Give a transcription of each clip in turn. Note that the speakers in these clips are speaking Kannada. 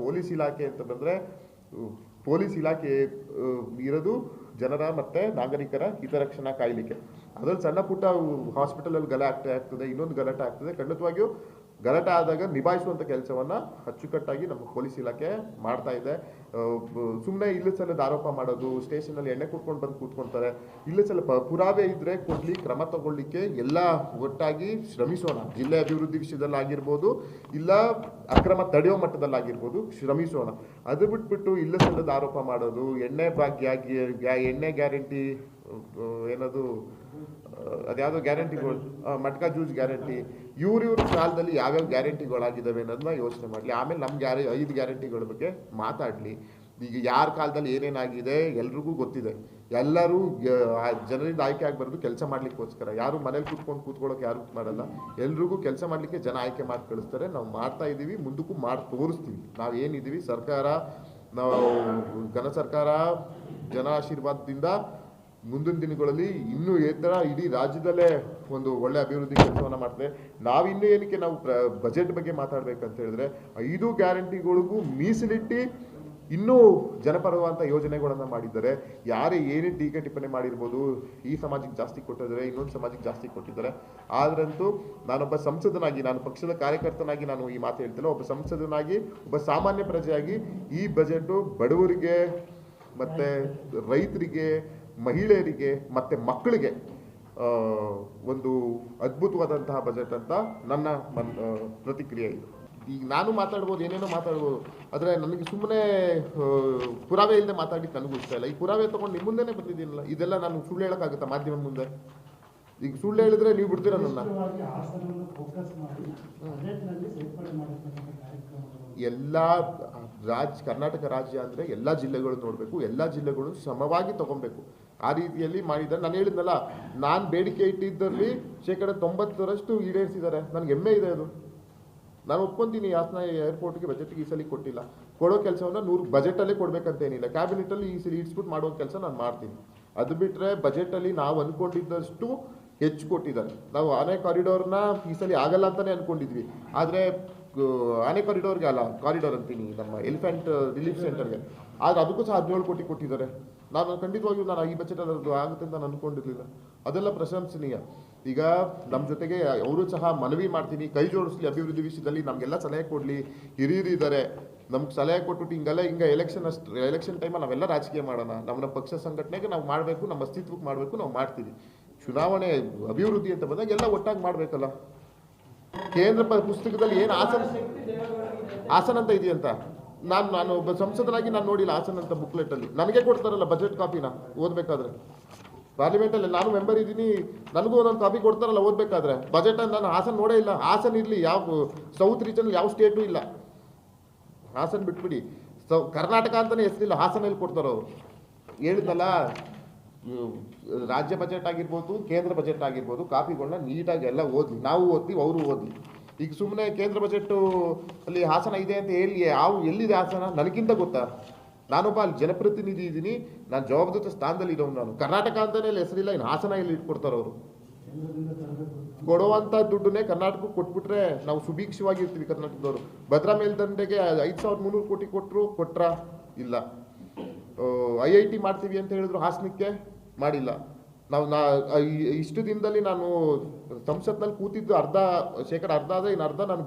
ಪೊಲೀಸ್ ಇಲಾಖೆ ಅಂತ ಬಂದರೆ ಪೊಲೀಸ್ ಇಲಾಖೆ ಇರೋದು ಜನರ ಮತ್ತೆ ನಾಗರಿಕರ ಹಿತರಕ್ಷಣಾ ಕಾಯ್ಲಿಕ್ಕೆ. ಅದರಲ್ಲಿ ಸಣ್ಣ ಪುಟ್ಟ ಹಾಸ್ಪಿಟಲಲ್ಲಿ ಗಲಾಟೆ ಆಗ್ತದೆ, ಇನ್ನೊಂದು ಗಲಾಟೆ ಆಗ್ತದೆ. ಖಂಡಿತವಾಗಿಯೂ ಗಲಾಟೆ ಆದಾಗ ನಿಭಾಯಿಸುವಂಥ ಕೆಲಸವನ್ನ ಅಚ್ಚುಕಟ್ಟಾಗಿ ನಮ್ಮ ಪೊಲೀಸ್ ಇಲಾಖೆ ಮಾಡ್ತಾ ಇದೆ. ಸುಮ್ಮನೆ ಇಲ್ಲ ಸಲ್ಲದ ಆರೋಪ ಮಾಡೋದು ಸ್ಟೇಷನಲ್ಲಿ ಎಣ್ಣೆ ಕುಟ್ಕೊಂಡು ಬಂದು ಕೂತ್ಕೊಂತಾರೆ. ಇಲ್ಲ ಸಲ ಪುರಾವೆ ಇದ್ರೆ ಕೊಡ್ಲಿ, ಕ್ರಮ ತಗೊಳ್ಳಿಕ್ಕೆ ಎಲ್ಲ ಒಟ್ಟಾಗಿ ಶ್ರಮಿಸೋಣ. ಜಿಲ್ಲೆ ಅಭಿವೃದ್ಧಿ ವಿಷಯದಲ್ಲಿ ಆಗಿರ್ಬೋದು, ಇಲ್ಲ ಅಕ್ರಮ ತಡೆಯೋ ಮಟ್ಟದಲ್ಲಾಗಿರ್ಬೋದು ಶ್ರಮಿಸೋಣ. ಅದು ಬಿಟ್ಬಿಟ್ಟು ಇಲ್ಲ ಸಲ್ಲದ ಆರೋಪ ಮಾಡೋದು, ಎಣ್ಣೆ ಭಾಗ್ಯ ಗ್ಯಾ- ಗ್ಯಾ- ಎಣ್ಣೆ ಗ್ಯಾರಂಟಿ ಏನದು ಅದ್ಯಾವುದೋ ಗ್ಯಾರಂಟಿಗಳು ಮಟ್ಕ ಜ್ಯೂಸ್ ಗ್ಯಾರಂಟಿ ಇವ್ರಿವ್ರ ಇವ್ರ ಕಾಲದಲ್ಲಿ ಯಾವ್ಯಾವ ಗ್ಯಾರಂಟಿಗಳಾಗಿದ್ದಾವೆ ಅನ್ನೋದನ್ನ ಯೋಚನೆ ಮಾಡಲಿ. ಆಮೇಲೆ ನಮ್ಮ ಗ್ಯಾರ, ಐದು ಗ್ಯಾರಂಟಿಗಳ ಬಗ್ಗೆ ಮಾತಾಡಲಿ. ಈಗ ಯಾರ ಕಾಲದಲ್ಲಿ ಏನೇನಾಗಿದೆ ಎಲ್ರಿಗೂ ಗೊತ್ತಿದೆ. ಎಲ್ಲರೂ ಜನರಿಂದ ಆಯ್ಕೆ ಆಗಬಾರ್ದು, ಕೆಲಸ ಮಾಡ್ಲಿಕ್ಕೋಸ್ಕರ. ಯಾರು ಮನೇಲಿ ಕೂತ್ಕೊಂಡು ಕೂತ್ಕೊಳ್ಳೋಕೆ ಯಾರು ಮಾಡಲ್ಲ. ಎಲ್ರಿಗೂ ಕೆಲಸ ಮಾಡಲಿಕ್ಕೆ ಜನ ಆಯ್ಕೆ ಮಾಡಿ ಕಳಿಸ್ತಾರೆ. ನಾವು ಮಾಡ್ತಾ ಇದ್ದೀವಿ ಮುಂದಕ್ಕೂ ಮಾಡಿ ತೋರಿಸ್ತೀವಿ. ನಾವು ಏನಿದ್ದೀವಿ ಸರ್ಕಾರ, ನಾವು ಘನ ಸರ್ಕಾರ, ಜನ ಆಶೀರ್ವಾದದಿಂದ ಮುಂದಿನ ದಿನಗಳಲ್ಲಿ ಇನ್ನೂ ಈ ಥರ ಇಡೀ ರಾಜ್ಯದಲ್ಲೇ ಒಂದು ಒಳ್ಳೆ ಅಭಿವೃದ್ಧಿ ಕೆಲಸವನ್ನ ನಾವು ನಾವಿನ್ನೂ ಏನಕ್ಕೆ ನಾವು ಬಜೆಟ್ ಬಗ್ಗೆ ಮಾತಾಡಬೇಕಂತ ಹೇಳಿದ್ರೆ ಐದು ಗ್ಯಾರಂಟಿಗಳಿಗೂ ಮೀಸಲಿಟ್ಟು ಇನ್ನೂ ಜನಪರವಾದಂಥ ಯೋಜನೆಗಳನ್ನು ಮಾಡಿದ್ದಾರೆ. ಯಾರೇ ಏನೇ ಟೀಕೆ ಟಿಪ್ಪಣಿ ಮಾಡಿರ್ಬೋದು, ಈ ಸಮಾಜಕ್ಕೆ ಜಾಸ್ತಿ ಕೊಟ್ಟಿದ್ದಾರೆ, ಇನ್ನೊಂದು ಸಮಾಜಕ್ಕೆ ಜಾಸ್ತಿ ಕೊಟ್ಟಿದ್ದಾರೆ. ಆದ್ರಂತೂ ನಾನೊಬ್ಬ ಸಂಸದನಾಗಿ, ನಾನು ಪಕ್ಷದ ಕಾರ್ಯಕರ್ತನಾಗಿ ನಾನು ಈ ಮಾತು ಹೇಳ್ತಿಲ್ಲ, ಒಬ್ಬ ಸಂಸದನಾಗಿ, ಒಬ್ಬ ಸಾಮಾನ್ಯ ಪ್ರಜೆಯಾಗಿ ಈ ಬಜೆಟು ಬಡವರಿಗೆ ಮತ್ತೆ ರೈತರಿಗೆ ಮಹಿಳೆಯರಿಗೆ ಮತ್ತು ಮಕ್ಕಳಿಗೆ ಒಂದು ಅದ್ಭುತವಾದಂತಹ ಬಜೆಟ್ ಅಂತ ನನ್ನ ಮನ್ ಪ್ರತಿಕ್ರಿಯೆ ಇದು. ಈಗ ನಾನು ಮಾತಾಡ್ಬೋದು ಏನೇನೋ ಮಾತಾಡ್ಬೋದು ಆದರೆ ನನಗೆ ಸುಮ್ಮನೆ ಪುರಾವೆ ಇಲ್ಲದೆ ಮಾತಾಡಿ ನನಗೂ ಇಷ್ಟ ಇಲ್ಲ. ಈ ಪುರಾವೆ ತೊಗೊಂಡು ನಿಮ್ಮ ಮುಂದೆನೇ ಬಂದಿದ್ದೀನಲ್ಲ ಇದೆಲ್ಲ ನಾನು ಸುಳ್ಳು ಹೇಳೋಕ್ಕಾಗುತ್ತಾ ಮಾಧ್ಯಮ ಮುಂದೆ? ಈಗ ಸುಳ್ಳು ಹೇಳಿದ್ರೆ ನೀವು ಬಿಡ್ತೀರಾ ನನ್ನ? ಎಲ್ಲ ರಾಜ್ ಕರ್ನಾಟಕ ರಾಜ್ಯ ಅಂದರೆ ಎಲ್ಲ ಜಿಲ್ಲೆಗಳು ನೋಡಬೇಕು ಎಲ್ಲ ಜಿಲ್ಲೆಗಳು ಸಮವಾಗಿ ತಗೊಬೇಕು. ಆ ರೀತಿಯಲ್ಲಿ ಮಾಡಿದ್ದಾರೆ. ನಾನು ಹೇಳಿದ್ನಲ್ಲ, ನಾನು ಬೇಡಿಕೆ ಇಟ್ಟಿದ್ದಲ್ಲಿ ಶೇಕಡ ತೊಂಬತ್ತರಷ್ಟು ಈಡೇರಿಸಿದ್ದಾರೆ. ನನಗೆ ಹೆಮ್ಮೆ ಇದೆ ಅದು. ನಾನು ಒಪ್ಕೊಂತೀನಿ, ಹಾಸನ ಏರ್ಪೋರ್ಟ್ಗೆ ಬಜೆಟ್ಗೆ ಈ ಸಲ ಕೊಟ್ಟಿಲ್ಲ. ಕೊಡೋ ಕೆಲಸವನ್ನ ನೂರು ಬಜೆಟಲ್ಲೇ ಕೊಡ್ಬೇಕಂತೇನಿಲ್ಲ. ಕ್ಯಾಬಿನೆಟಲ್ಲಿ ಈ ಸಲ ಇಡ್ಸ್ಬಿಟ್ಟು ಮಾಡೋ ಕೆಲಸ ನಾನು ಮಾಡ್ತೀನಿ. ಅದು ಬಿಟ್ಟರೆ ಬಜೆಟಲ್ಲಿ ನಾವು ಅಂದ್ಕೊಂಡಿದ್ದಷ್ಟು ಹೆಚ್ಚು ಕೊಟ್ಟಿದ್ದಾರೆ. ನಾವು ಆನೆ ಕಾರಿಡೋರ್ನ ಈ ಸಲ ಆಗಲ್ಲ ಅಂತಾನೆ ಅನ್ಕೊಂಡಿದ್ವಿ. ಆದರೆ ಆನೆ ಕಾರಿಡೋರ್ಗೆ ಅಲ್ಲ, ಕಾರಿಡೋರ್ ಅಂತೀನಿ ನಮ್ಮ ಎಲಿಫೆಂಟ್ ರಿಲೀಫ್ ಸೆಂಟರ್ಗೆ ಆದ್ರೆ ಅದಕ್ಕೂ ಸಹ ಹದಿನೇಳು ಕೋಟಿ ಕೊಟ್ಟಿದ್ದಾರೆ. ನಾನು ಖಂಡಿತವಾಗಿಯೂ ನಾನು ಈ ಬಜೆಟಲ್ಲಿ ಅದು ಆಗುತ್ತೆ ಅಂತ ನಾನು ಅನ್ಕೊಂಡಿರ್ಲಿಲ್ಲ. ಅದೆಲ್ಲ ಪ್ರಶಂಸನೀಯ. ಈಗ ನಮ್ಮ ಜೊತೆಗೆ ಅವರು ಸಹ ಮನವಿ ಮಾಡ್ತೀನಿ, ಕೈ ಜೋಡಿಸ್ಲಿ ಅಭಿವೃದ್ಧಿ ವಿಷಯದಲ್ಲಿ ನಮಗೆಲ್ಲ ಸಲಹೆ ಕೊಡಲಿ. ಹಿರಿಯರಿದ್ದಾರೆ ನಮ್ಗೆ ಸಲಹೆ ಕೊಟ್ಬಿಟ್ಟು ಹಿಂಗೆಲ್ಲ ಹಿಂಗೆ ಎಲೆಕ್ಷನ್ ಅಷ್ಟು ಎಲೆಕ್ಷನ್ ಟೈಮಲ್ಲಿ ನಾವೆಲ್ಲ ರಾಜಕೀಯ ಮಾಡೋಣ. ನಮ್ಮ ಪಕ್ಷ ಸಂಘಟನೆಗೆ ನಾವು ಮಾಡಬೇಕು, ನಮ್ಮ ಅಸ್ತಿತ್ವಕ್ಕೆ ಮಾಡಬೇಕು, ನಾವು ಮಾಡ್ತೀವಿ. ಚುನಾವಣೆ ಅಭಿವೃದ್ಧಿ ಅಂತ ಬಂದಾಗ ಎಲ್ಲ ಒಟ್ಟಾಗಿ ಮಾಡಬೇಕಲ್ಲ. ಕೇಂದ್ರ ಪುಸ್ತಕದಲ್ಲಿ ಏನು ಆಸನ ಆಸನ ಅಂತ ಇದೆಯಂತ? ನಾನು ನಾನು ಒಬ್ಬ ಸಂಸದನಾಗಿ ನಾನು ನೋಡಿಲ್ಲ ಹಾಸನ್ ಅಂತ ಬುಕ್ಲೆಟ್ ಅಲ್ಲಿ. ನನಗೆ ಕೊಡ್ತಾರಲ್ಲ ಬಜೆಟ್ ಕಾಪಿನ ಓದ್ಬೇಕಾದ್ರೆ. ಪಾರ್ಲಿಮೆಂಟಲ್ಲಿ ನಾನು ಮೆಂಬರ್ ಇದ್ದೀನಿ, ನನಗೂ ಒಂದೊಂದು ಕಾಪಿ ಕೊಡ್ತಾರಲ್ಲ ಓದ್ಬೇಕಾದ್ರೆ. ಬಜೆಟ್ ನಾನು ಹಾಸನ ನೋಡೇ ಇಲ್ಲ. ಹಾಸನ ಇರಲಿ, ಯಾವ ಸೌತ್ ರೀಜನ್ ಯಾವ ಸ್ಟೇಟು ಇಲ್ಲ. ಹಾಸನ ಬಿಟ್ಬಿಡಿ. ಸೌ ಕರ್ನಾಟಕ ಅಂತಲೇ ಹೆಸರಿಲ್ಲ, ಹಾಸನಲ್ಲಿ ಕೊಡ್ತಾರೆ ಅವರು. ಹೇಳಿದ್ನಲ್ಲ ರಾಜ್ಯ ಬಜೆಟ್ ಆಗಿರ್ಬೋದು, ಕೇಂದ್ರ ಬಜೆಟ್ ಆಗಿರ್ಬೋದು ಕಾಪಿಗಳನ್ನ ನೀಟಾಗಿ ಎಲ್ಲ ಓದ್ಲಿ. ನಾವು ಓದ್ತೀವಿ, ಅವರು ಓದ್ಲಿ. ಈಗ ಸುಮ್ಮನೆ ಕೇಂದ್ರ ಬಜೆಟ್ಟು ಅಲ್ಲಿ ಹಾಸನ ಇದೆ ಅಂತ ಹೇಳಿ, ಯಾವ ಎಲ್ಲಿದೆ ಹಾಸನ? ನನಗಿಂತ ಗೊತ್ತಾ? ನಾನೊಬ್ಬ ಅಲ್ಲಿ ಜನಪ್ರತಿನಿಧಿ ಇದ್ದೀನಿ. ನಾನು ಜವಾಬ್ದಾರಿ ಸ್ಥಾನದಲ್ಲಿ ಇರೋನು ನಾನು. ಕರ್ನಾಟಕ ಅಂತಲೇ ಅಲ್ಲಿ ಹೆಸರಿಲ್ಲ, ಇನ್ನು ಹಾಸನ ಇಲ್ಲಿ ಇಟ್ಕೊಡ್ತಾರೆ ಅವರು? ಕೊಡುವಂಥ ದುಡ್ಡನ್ನೇ ಕರ್ನಾಟಕಕ್ಕೆ ಕೊಟ್ಬಿಟ್ರೆ ನಾವು ಸುಭೀಕ್ಷವಾಗಿರ್ತೀವಿ ಕರ್ನಾಟಕದವರು. ಭದ್ರಾ ಮೇಲ್ದಂಡೆಗೆ ಐದು ಸಾವಿರದ ಮುನ್ನೂರು ಕೋಟಿ ಕೊಟ್ಟರು ಕೊಟ್ರ? ಇಲ್ಲ. ಐ ಐ ಟಿ ಮಾಡ್ತೀವಿ ಅಂತ ಹೇಳಿದ್ರು ಹಾಸನಕ್ಕೆ? ಮಾಡಿಲ್ಲ. ನಾವು ನಾ ಇಷ್ಟು ದಿನದಲ್ಲಿ ನಾನು ಸಂಸತ್ನಲ್ಲಿ ಕೂತಿದ್ದು ಅರ್ಧ, ಶೇಕಡ ಅರ್ಧ ಆದ್ರೆ ಇನ್ನು ಅರ್ಧ ನಾನು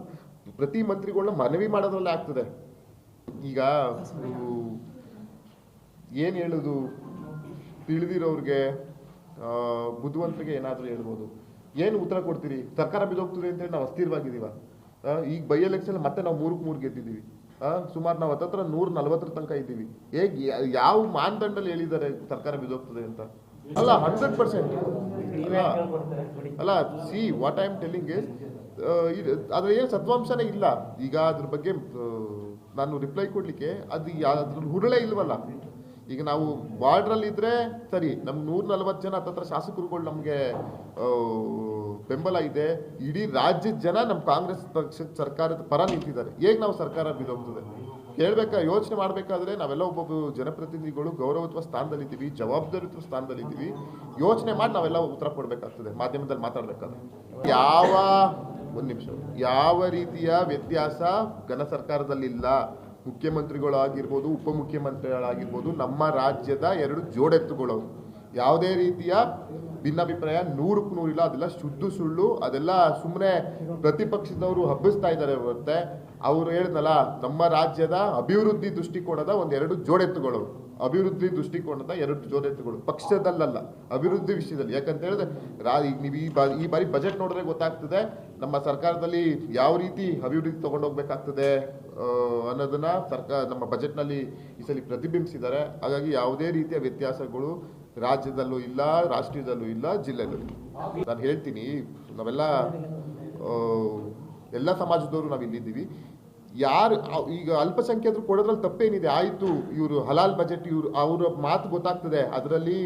ಪ್ರತಿ ಮಂತ್ರಿಗಳನ್ನ ಮನವಿ ಮಾಡೋದ್ರಲ್ಲೇ ಆಗ್ತದೆ. ಈಗ ಏನು ಹೇಳೋದು? ತಿಳಿದಿರೋರಿಗೆ ಬುದ್ಧಿವಂತರಿಗೆ ಏನಾದರೂ ಹೇಳ್ಬೋದು. ಏನು ಉತ್ತರ ಕೊಡ್ತೀರಿ? ಸರ್ಕಾರ ಬಿದ್ದೋಗ್ತದೆ ಅಂತೇಳಿ ನಾವು ಅಸ್ಥಿರವಾಗಿದ್ದೀವ. ಈಗ ಬೈ ಎಲೆಕ್ಷನ್ ಮತ್ತೆ ನಾವು ಮೂರಕ್ಕೆ ಮೂರು ಗೆದ್ದಿದ್ದೀವಿ. ಸುಮಾರು ನಾವು ಹತ್ತತ್ರ ನೂರ ನಲ್ವತ್ತರ ತನಕ ಇದ್ದೀವಿ. ಹೇಗೆ, ಯಾವ ಮಾನದಂಡಲ್ಲಿ ಹೇಳಿದ್ದಾರೆ ಸರ್ಕಾರ ಬಿದ್ದೋಗ್ತದೆ ಅಂತ? ಅಲ್ಲ ಹಂಡ್ರೆಡ್ ಪರ್ಸೆಂಟ್. ಅಲ್ಲ see what I am telling is ಅದ್ರ ಏನು ಸತ್ವಾಂಶನೇ ಇಲ್ಲ. ಈಗ ಅದ್ರ ಬಗ್ಗೆ ನಾನು ರಿಪ್ಲೈ ಕೊಡಲಿಕ್ಕೆ ಅದು ಅದ್ರ ಹುರುಳೆ ಇಲ್ವಲ್ಲ. ಈಗ ನಾವು ಬಾರ್ಡ್ರಲ್ಲಿ ಇದ್ರೆ ಸರಿ ನಮ್ಮ ನೂರ ನಲ್ವತ್ತು ಜನ ಹತ್ತತ್ರ ಶಾಸಕರುಗಳು ನಮಗೆ ಬೆಂಬಲ ಇದೆ. ಇಡೀ ರಾಜ್ಯದ ಜನ ನಮ್ಮ ಕಾಂಗ್ರೆಸ್ ಪಕ್ಷದ ಸರ್ಕಾರದ ಪರ ನಿಂತಿದ್ದಾರೆ. ಹೇಗೆ ನಾವು ಸರ್ಕಾರ ಬಿದ್ದೋಗ್ತದೆ ಕೇಳ್ಬೇಕಾ, ಯೋಚನೆ ಮಾಡಬೇಕಾದ್ರೆ ನಾವೆಲ್ಲ ಒಬ್ಬೊಬ್ಬ ಜನಪ್ರತಿನಿಧಿಗಳು ಗೌರವತ್ವ ಸ್ಥಾನದಲ್ಲಿದ್ದೀವಿ ಜವಾಬ್ದಾರಿತ್ವ ಸ್ಥಾನದಲ್ಲಿದ್ದೀವಿ ಯೋಚನೆ ಮಾಡಿ ನಾವೆಲ್ಲ ಉತ್ತರ ಕೊಡಬೇಕಾಗ್ತದೆ, ಮಾಧ್ಯಮದಲ್ಲಿ ಮಾತಾಡಬೇಕಾದ್ರೆ. ಯಾವ, ಒಂದು ನಿಮಿಷ, ಯಾವ ರೀತಿಯ ವ್ಯತ್ಯಾಸ ಘನ ಸರ್ಕಾರದಲ್ಲಿ ಇಲ್ಲ ಮುಖ್ಯಮಂತ್ರಿಗಳಾಗಿರ್ಬೋದು, ಉಪಮುಖ್ಯಮಂತ್ರಿಗಳಾಗಿರ್ಬೋದು, ನಮ್ಮ ರಾಜ್ಯದ ಎರಡು ಜೋಡೆತ್ತುಗಳು. ಯಾವುದೇ ರೀತಿಯ ಭಿನ್ನಾಭಿಪ್ರಾಯ, ನೂರಕ್ಕೂ ನೂರಿಲ್ಲ, ಅದೆಲ್ಲ ಶುದ್ಧ ಸುಳ್ಳು, ಅದೆಲ್ಲ ಸುಮ್ಮನೆ ಪ್ರತಿಪಕ್ಷದವರು ಹಬ್ಬಿಸ್ತಾ ಇದ್ದಾರೆ ಹೊರತೆ ಅವ್ರು ಹೇಳಿದ್ನಲ್ಲ ನಮ್ಮ ರಾಜ್ಯದ ಅಭಿವೃದ್ಧಿ ದೃಷ್ಟಿಕೋನದ ಒಂದೆರಡು ಜೋಡೆತ್ತುಗಳು. ಅವ್ರು. ಅಭಿವೃದ್ಧಿ ದೃಷ್ಟಿಕೋನದ ಎರಡು ಜೋಡೆತ್ತುಗಳು. ಪಕ್ಷದಲ್ಲಲ್ಲ, ಅಭಿವೃದ್ಧಿ ವಿಷಯದಲ್ಲಿ. ಯಾಕಂತ ಹೇಳಿದ್ರೆ, ರಾ ನೀವು ಈ ಬಾರಿ ಈ ಬಾರಿ ಬಜೆಟ್ ನೋಡಿದ್ರೆ ಗೊತ್ತಾಗ್ತದೆ, ನಮ್ಮ ಸರ್ಕಾರದಲ್ಲಿ ಯಾವ ರೀತಿ ಅಭಿವೃದ್ಧಿ ತಗೊಂಡೋಗ್ಬೇಕಾಗ್ತದೆ ಅನ್ನೋದನ್ನ ಸರ್ಕಾರ, ನಮ್ಮ ಬಜೆಟ್ನಲ್ಲಿ ಈ ಸಲ ಪ್ರತಿಬಿಂಬಿಸಿದ್ದಾರೆ. ಹಾಗಾಗಿ ಯಾವುದೇ ರೀತಿಯ ವ್ಯತ್ಯಾಸಗಳು ರಾಜ್ಯದಲ್ಲೂ ಇಲ್ಲ, ರಾಷ್ಟ್ರೀಯದಲ್ಲೂ ಇಲ್ಲ ಜಿಲ್ಲೆದಲ್ಲೂ ನಾನು ಹೇಳ್ತೀನಿ, ನಾವೆಲ್ಲ ಎಲ್ಲ ಸಮಾಜದವರು ನಾವು ಇಲ್ಲಿದ್ದೀವಿ. ಯಾರು ಈಗ ಅಲ್ಪಸಂಖ್ಯಾತರು ಕೊಡೋದ್ರಲ್ಲಿ ತಪ್ಪೇನಿದೆ. ಆಯಿತು, ಇವರು ಹಲಾಲ್ ಬಜೆಟ್, ಇವರು, ಅವರ ಮಾತು ಗೊತ್ತಾಗ್ತದೆ. ಅದರಲ್ಲಿ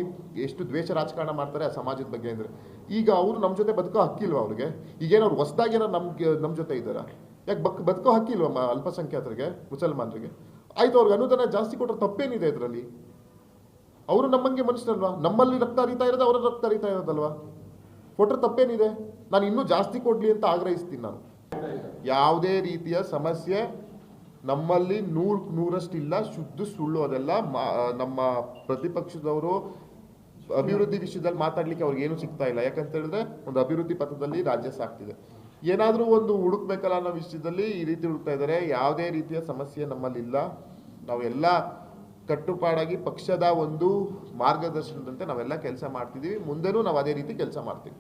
ಎಷ್ಟು ದ್ವೇಷ ರಾಜಕಾರಣ ಮಾಡ್ತಾರೆ ಆ ಸಮಾಜದ ಬಗ್ಗೆ ಅಂದರೆ. ಈಗ ಅವರು ನಮ್ಮ ಜೊತೆ ಬದುಕೋ ಹಕ್ಕಿಲ್ವ ಅವ್ರಿಗೆ? ಈಗೇನು ಅವ್ರು ಹೊಸ್ದಾಗೇನೋ ನಮ್ಗೆ ನಮ್ಮ ಜೊತೆ ಇದ್ದಾರೆ? ಯಾಕೆ ಬಕ್, ಬದುಕೋ ಹಕ್ಕಿಲ್ವ ಅಲ್ಪಸಂಖ್ಯಾತರಿಗೆ, ಮುಸಲ್ಮಾನರಿಗೆ? ಆಯಿತು, ಅವ್ರಿಗೆ ಅನುದಾನ ಜಾಸ್ತಿ ಕೊಟ್ಟರೆ ತಪ್ಪೇನಿದೆ ಇದರಲ್ಲಿ? ಅವರು ನಮ್ಮಂಗೆ ಮನುಷ್ಯರಲ್ವಾ? ನಮ್ಮಲ್ಲಿ ರಕ್ತ ಹರಿತಾ ಇರೋದು ಅವರ ರಕ್ತ ಹರಿತಾ ಇರೋದಲ್ವಾ? ಕೊಟ್ಟರೆ ತಪ್ಪೇನಿದೆ? ನಾನು ಇನ್ನೂ ಜಾಸ್ತಿ ಕೊಡಲಿ ಅಂತ ಆಗ್ರಹಿಸ್ತೀನಿ ನಾನು. ಯಾವುದೇ ರೀತಿಯ ಸಮಸ್ಯೆ ನಮ್ಮಲ್ಲಿ ನೂರ್ ನೂರಷ್ಟಿಲ್ಲ, ಶುದ್ಧ ಸುಳ್ಳು ಅದೆಲ್ಲ ನಮ್ಮ ಪ್ರತಿಪಕ್ಷದವರು ಅಭಿವೃದ್ಧಿ ವಿಷಯದಲ್ಲಿ ಮಾತಾಡ್ಲಿಕ್ಕೆ ಅವ್ರಿಗೆ ಏನು ಸಿಗ್ತಾ ಇಲ್ಲ. ಯಾಕಂತ ಹೇಳಿದ್ರೆ ಒಂದು ಅಭಿವೃದ್ಧಿ ಪಥದಲ್ಲಿ ರಾಜ್ಯ ಸಾಕ್ತಿದೆ. ಏನಾದರೂ ಒಂದು ಹುಡುಕ್ಬೇಕಲ್ಲ ಅನ್ನೋ ವಿಷಯದಲ್ಲಿ ಈ ರೀತಿ ಹುಡುಕ್ತಾ ಇದ್ದಾರೆ. ಯಾವುದೇ ರೀತಿಯ ಸಮಸ್ಯೆ ನಮ್ಮಲ್ಲಿಲ್ಲ. ನಾವೆಲ್ಲ ಕಟ್ಟುಪಾಡಾಗಿ ಪಕ್ಷದ ಒಂದು ಮಾರ್ಗದರ್ಶನದಂತೆ ನಾವೆಲ್ಲ ಕೆಲಸ ಮಾಡ್ತಿದ್ದೀವಿ. ಮುಂದೆನೂ ನಾವು ಅದೇ ರೀತಿ ಕೆಲಸ ಮಾಡ್ತೀವಿ.